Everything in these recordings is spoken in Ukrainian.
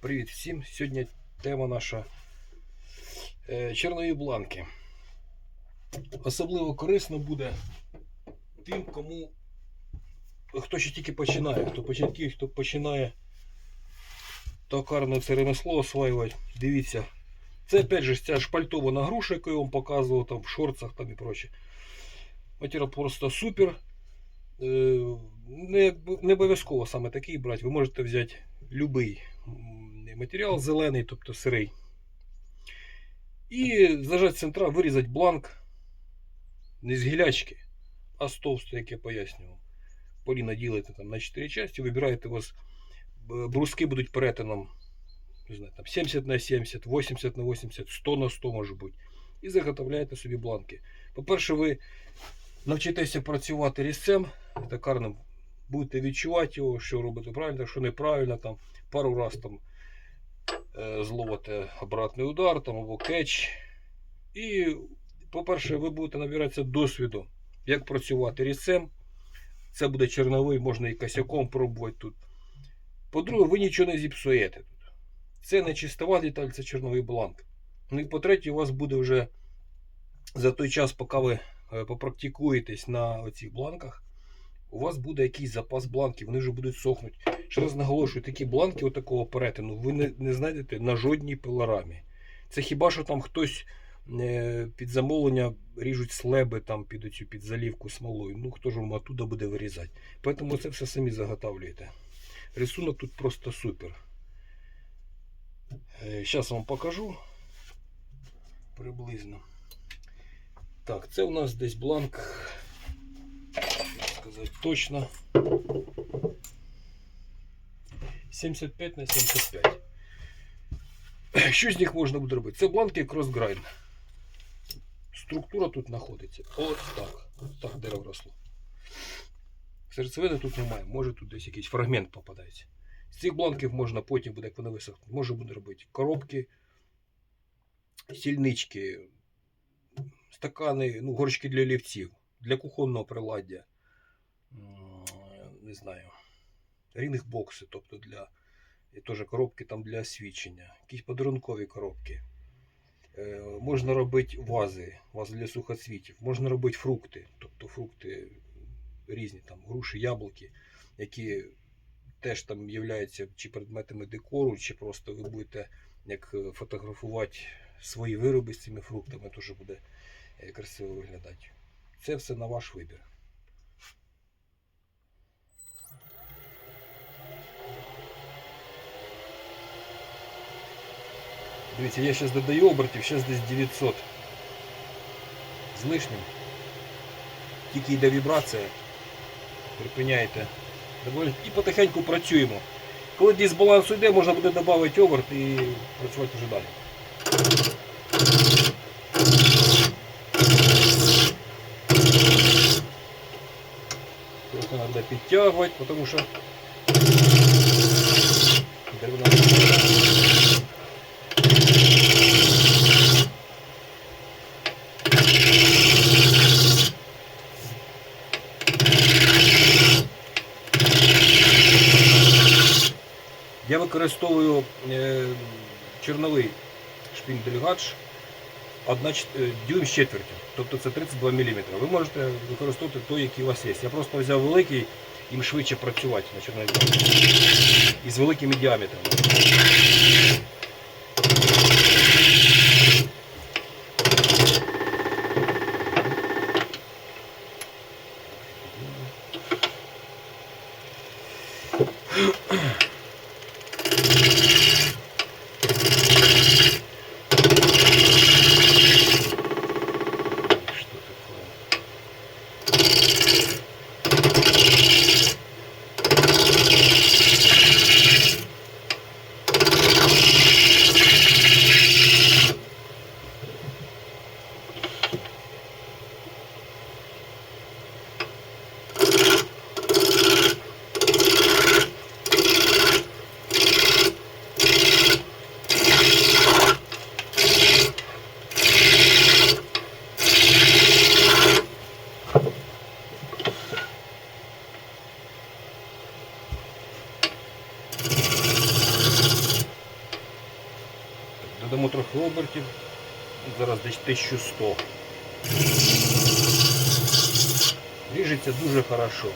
Привіт всім! Сьогодні тема наша е, чорнові бланки. Особливо корисно буде тим, кому хто ще тільки починає, хто початків, хто починає токарне це ремесло осваювати. Дивіться, це опять же ця шпальтована груша, яку я вам показував там в шорцах там і проче. Матеріал просто супер. Е, Не, не обов'язково саме такий брати. Ви можете взяти будь-який матеріал зелений, тобто сирий. І зажати центра, вирізати бланк не з гілячки, а з товстої, як я пояснював. Поліна ділите там на 4 частини, вибираєте у вас бруски будуть перетином не знаю, там 70 на 70, 80 на 80, 100 на 100 може бути. І заготовляєте собі бланки. По-перше, ви навчитеся працювати різцем токарним, будете відчувати його, що робите правильно, що неправильно, там пару раз там е, зловите обратний удар там, або кетч. І, по-перше, ви будете набиратися досвіду, як працювати різцем. Це буде чорновий, можна і косяком пробувати тут. По-друге, ви нічого не зіпсуєте тут. Це не чистова деталь, це чорновий бланк. Ну і по-третє, у вас буде вже за той час, поки ви е, попрактикуєтесь на оцих бланках, у вас буде якийсь запас бланків, вони вже будуть сохнути. Ще раз наголошую, такі бланки отакого перетину ви не, не знайдете на жодній пилорамі. Це хіба що там хтось е, під замовлення ріжуть слеби там під оцю під залівку смолою. Ну хто ж вам оттуда буде вирізати. Тому це все самі заготавлюєте. Рисунок тут просто супер. Зараз вам покажу приблизно. Так, це у нас десь бланк. Сказати точно. 75 на 75. Що з них можна буде робити? Це бланки кросграйн. Структура тут знаходиться. От так. Так дерево росло. Серцевини тут немає. Може тут десь якийсь фрагмент попадається. З цих бланків можна потім буде, як вони висохнуть, можна буде робити коробки, сільнички, стакани, ну, горшки для лівців, для кухонного приладдя, не знаю, рінг-бокси, тобто для і теж коробки там для освічення, якісь подарункові коробки. Е, можна робити вази, вази для сухоцвітів, можна робити фрукти, тобто фрукти різні, там груші, яблуки, які теж там являються чи предметами декору, чи просто ви будете як е, фотографувати свої вироби з цими фруктами, теж буде е, красиво виглядати. Це все на ваш вибір. Дивіться, я зараз додаю обертів, зараз десь 900 з лишнім. Тільки йде вібрація. Припиняєте. Доволі- І потихеньку працюємо. Коли дисбаланс йде, можна буде додати оберт і працювати вже далі. Трохи треба підтягувати, тому що деревина Я використовую е, чорновий шпіндельгач 1 дюйм з четвертю, тобто це 32 мм. Ви можете використовувати той, який у вас є. Я просто взяв великий, їм швидше працювати на чорновій і з великими діаметрами. Додамо трохи обертів. Зараз десь 1100. Ріжеться дуже хорошо.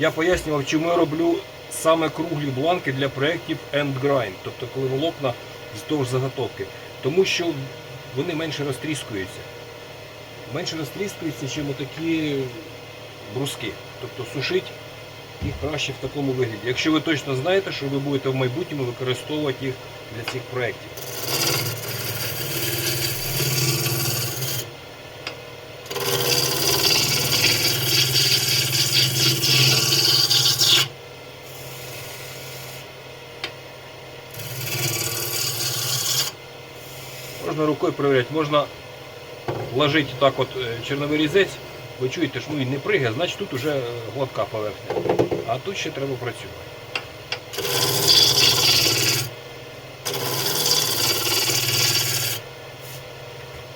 Я пояснював, чому я роблю саме круглі бланки для проєктів End Grind, тобто коли волокна вздовж заготовки. Тому що вони менше розтріскуються. Менше розтріскуються, ніж отакі бруски. Тобто сушить їх краще в такому вигляді. Якщо ви точно знаєте, що ви будете в майбутньому використовувати їх для цих проєктів. Можна рукою перевіряти, можна вложити так от е, черновий різець, ви чуєте, що ну, він не пригає, значить тут вже е, гладка поверхня. А тут ще треба працювати.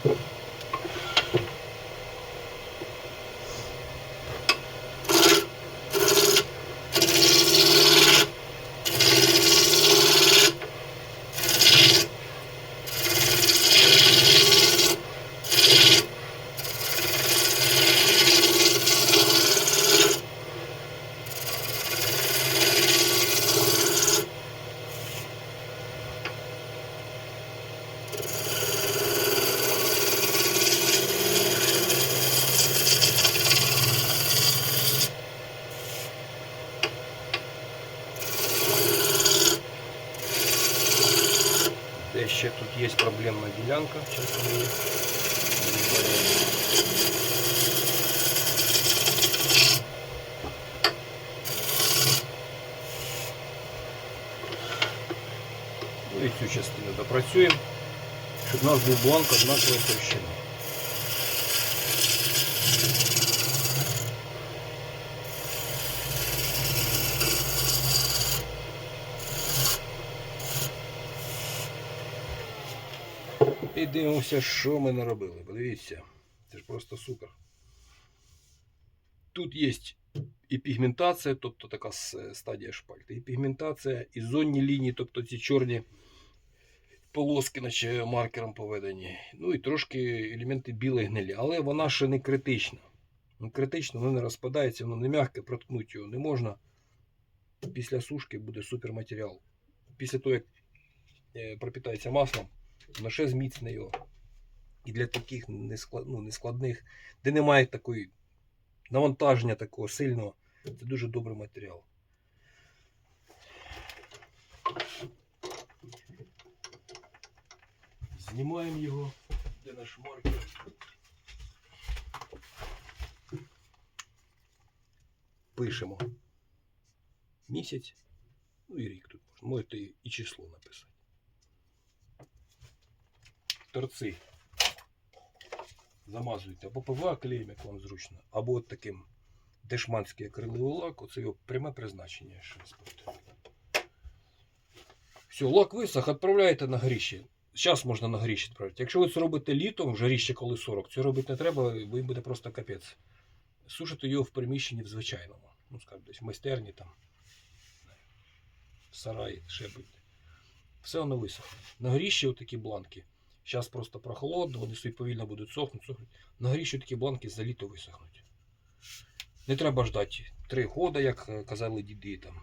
Thank ще тут є проблемна ділянка. Зараз ми її розберемо. Ну і цю частину допрацюємо, щоб у нас був бланк однакової товщини. І дивимося, що ми наробили. Подивіться, це ж просто супер. Тут є і пігментація, тобто така стадія шпальти, і пігментація, і зонні лінії, тобто ці чорні полоски, наче маркером поведені. Ну і трошки елементи білої гнилі. Але вона ще не критична. Не критична, воно не розпадається, воно не м'яке, проткнути його не можна. Після сушки буде суперматеріал. Після того, як е, пропитається маслом, ще зміцне його. І для таких несклад, ну, нескладних, де немає такої навантаження такого сильного, це дуже добрий матеріал. Знімаємо його. Де наш маркер? Пишемо місяць, ну і рік тут можна. Можете і число написати. Торці замазуєте або ПВА клеєм, як вам зручно, або от таким дешманський акриловий лак, оце його пряме призначення. Все, лак висох, відправляєте на горіще. Зараз можна на горіще відправити. Якщо ви це робите літом, вже горіще коли 40, це робити не треба, їм буде просто капець. Сушите його в приміщенні в звичайному. Ну, скажімо, десь в майстерні там, в сараї, ще будь. Все воно висохне. На горіще отакі бланки. Зараз просто прохолодно, вони собі повільно будуть сохнути, сохнути. На горіще такі бланки за літо висохнуть. Не треба ждати три года, як е, казали діди там.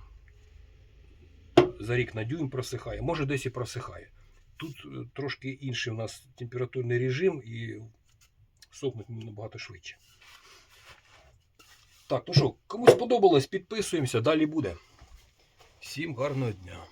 За рік на дюйм просихає. Може десь і просихає. Тут е, трошки інший у нас температурний режим і сохнуть набагато швидше. Так, ну що, кому сподобалось, підписуємося, далі буде. Всім гарного дня.